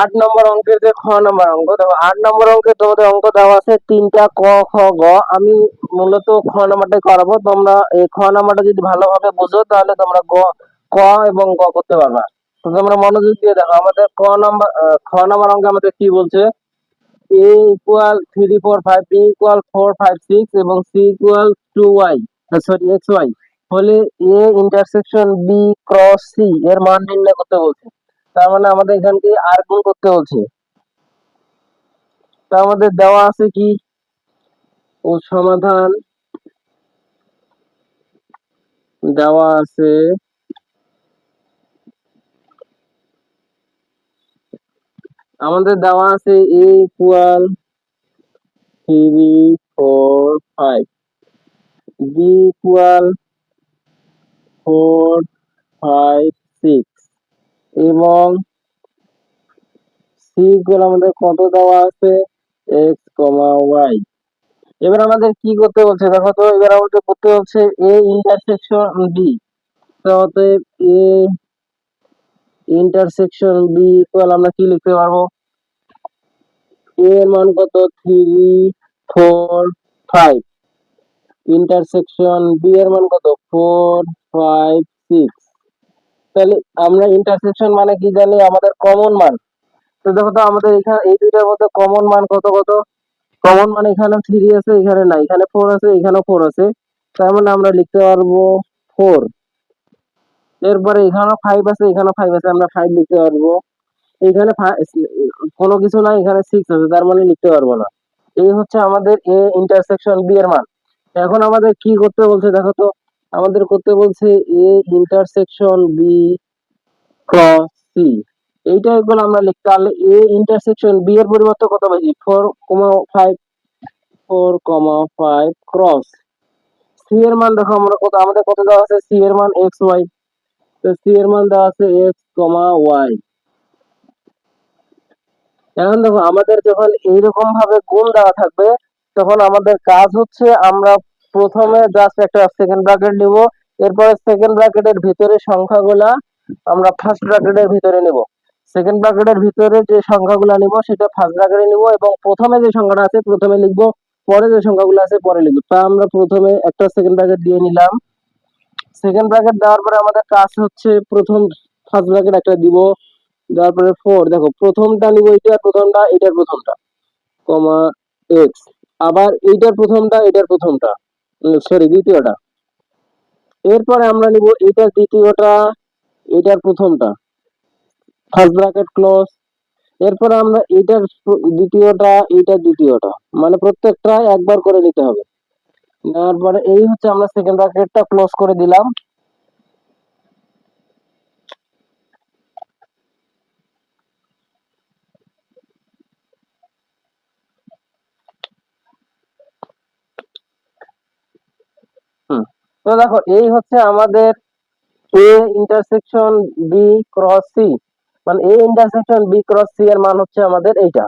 আট নম্বর অঙ্কের যে খ নম্বর অঙ্ক, দেখো আট নম্বর অঙ্কে তোমাদের অঙ্ক দেওয়া আছে তিনটা ক, খ, গ। আমি মূলত খ নম্বরটাই করাবো। তোমরা এই খ নম্বরটা যদি ভালোভাবে বুঝো, তাহলে তোমরা গ, ক এবং গ করতে পারবা। তো তোমরা মনোযোগ দিয়ে দেখো, আমাদের ক নম্বর খ নম্বর অঙ্কে আমাদের কি বলছে? A equal three four five B equal four five six এবং C equal two Y sorry X Y হলে A intersection B cross C এর মান নির্ণয় করতে বলছে। তার মানে আমাদের এখানকে আর গুণ করতে বলছে? তা আমাদের দেওয়া আছে কি? ও সমাধান। দেওয়া আছে আমাদের দেওয়া আছে A equal three four five B equal four five six এবং সি ইকুয়াল আমাদের কত দেওয়া আছে? এক্স কমা ওয়াই এবার আমাদের কি করতে বলছে? দেখো তো, এবার আমাদের করতে হচ্ছে এ ইন্টারসেকশন বি তো অতএব এ ইন্টারসেকশন বি ইকুয়াল আমরা কি লিখতে পারব? এ এর মান কত? Three four five intersection B এর মান কত? ফোর ফাইভ সিক্স তাহলে আমরা ইন্টারসেকশন মানে কি জানি? আমাদের কমন মান। তো দেখো তো আমাদের এখানে এই দুইটার মধ্যে কমন মান কত কত? কমন মানে এখানে থ্রি আছে, এখানে না এখানে ফোর আছে এখানে ফোর আছে। তার মানে আমরা লিখতে পারব ফোর এরপরে এখানেও ফাইভ আছে, এখানেও ফাইভ আছে। আমরা ফাইভ লিখতে পারব। এখানে কোনো কিছু নাই, এখানে সিক্স আছে। তার মানে লিখতে পারব না। এই হচ্ছে আমাদের এ ইন্টারসেকশন বি এর মান। এখন আমাদের কি করতে বলছে দেখো তো? আমাদের করতে বলছে A intersection B cross C এইটা এগুলো আমরা লিখতে পারলে এ ইন্টারসেকশন বি এর পরিবর্তে কত পাইছি? Four comma five four comma five cross C এর মান দেখো আমরা কত, আমাদের কত দেওয়া আছে? সি এর মান এক্স ওয়াই তো সি এর মান দেওয়া আছে এক্স কমা ওয়াই এখন দেখো, আমাদের যখন এইরকম ভাবে গুণ দেওয়া থাকবে, তখন আমাদের কাজ হচ্ছে আমরা প্রথমে জাস্ট একটা সেকেন্ড ব্র্যাকেট নিব, এরপরে সেকেন্ড ব্র্যাকেটের ভিতরে সংখ্যাগুলা আমরা ফার্স্ট ব্র্যাকেটের ভিতরে নিব। সেকেন্ড ব্র্যাকেটের ভিতরে যে সংখ্যাগুলো নিব, সেটা ফার্স্ট ব্র্যাকেটে নিব এবং প্রথমে যে সংখ্যাটা আছে, প্রথমে লিখব, পরে যে সংখ্যাগুলো আছে, পরে লিখব। তা আমরা প্রথমে একটা সেকেন্ড ব্র্যাকেট দিয়ে নিলাম। সেকেন্ড ব্র্যাকেট দেওয়ার পরে আমাদের কাজ হচ্ছে প্রথম ফার্স্ট ব্র্যাকেট একটা দিব, দেওয়ার পরে ফোর দেখো, প্রথমটা নিব এটা প্রথমটা এটার প্রথমটা, কমা এক্স আবার এইটার প্রথমটা এটার প্রথমটা। সরি দ্বিতীয়টা। এরপরে আমরা নিব এটার দ্বিতীয়টা এটার প্রথমটা। ফার্স্ট ব্র্যাকেট ক্লোজ এরপরে আমরা এটার দ্বিতীয়টা এটা দ্বিতীয়টা। মানে প্রত্যেকটা একবার করে নিতে হবে। নেওয়ার পরে এই হচ্ছে আমরা সেকেন্ড ব্র্যাকেটটা ক্লোজ করে দিলাম। তো দেখো, এই হচ্ছে আমাদের A intersection B cross C মানে A intersection B cross C এর মান হচ্ছে আমাদের এইটা।